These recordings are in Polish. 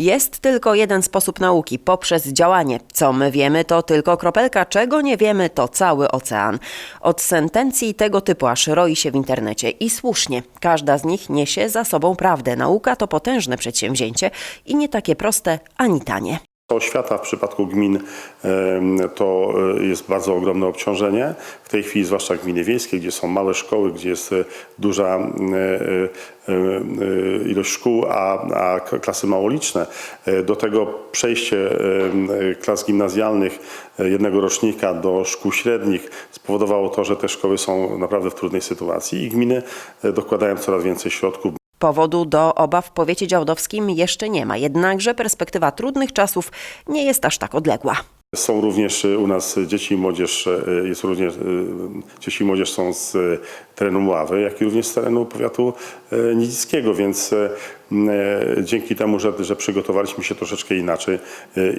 Jest tylko jeden sposób nauki poprzez działanie. Co my wiemy, to tylko kropelka, czego nie wiemy, to cały ocean. Od sentencji tego typu aż roi się w internecie i słusznie. Każda z nich niesie za sobą prawdę. Nauka to potężne przedsięwzięcie i nie takie proste ani tanie. Oświata w przypadku gmin to e, jest bardzo ogromne obciążenie. W tej chwili, zwłaszcza gminy wiejskie, gdzie są małe szkoły, gdzie jest e, duża e, ilość szkół, a, a klasy małoliczne. Do tego przejście klas gimnazjalnych jednego rocznika do szkół średnich spowodowało to, że te szkoły są naprawdę w trudnej sytuacji i gminy dokładają coraz więcej środków, Powodu do obaw w powiecie działdowskim jeszcze nie ma, jednakże perspektywa trudnych czasów nie jest aż tak odległa. Są również y, u nas dzieci i młodzież, y, jest również, y, dzieci i młodzież są z terenu Mławy, jak i również z terenu powiatu nidzickiego, więc dzięki temu, że, że przygotowaliśmy się troszeczkę inaczej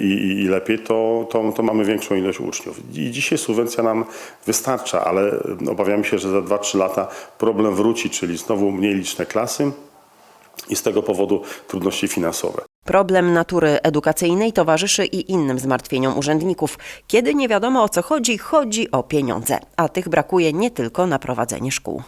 i, i, i lepiej, to, to, to mamy większą ilość uczniów. I dzisiaj subwencja nam wystarcza, ale obawiamy się, że za 2-3 lata problem wróci, czyli znowu mniej liczne klasy i z tego powodu trudności finansowe. Problem natury edukacyjnej towarzyszy i innym zmartwieniom urzędników. Kiedy nie wiadomo o co chodzi, chodzi o pieniądze, a tych brakuje nie tylko na prowadzenie szkół.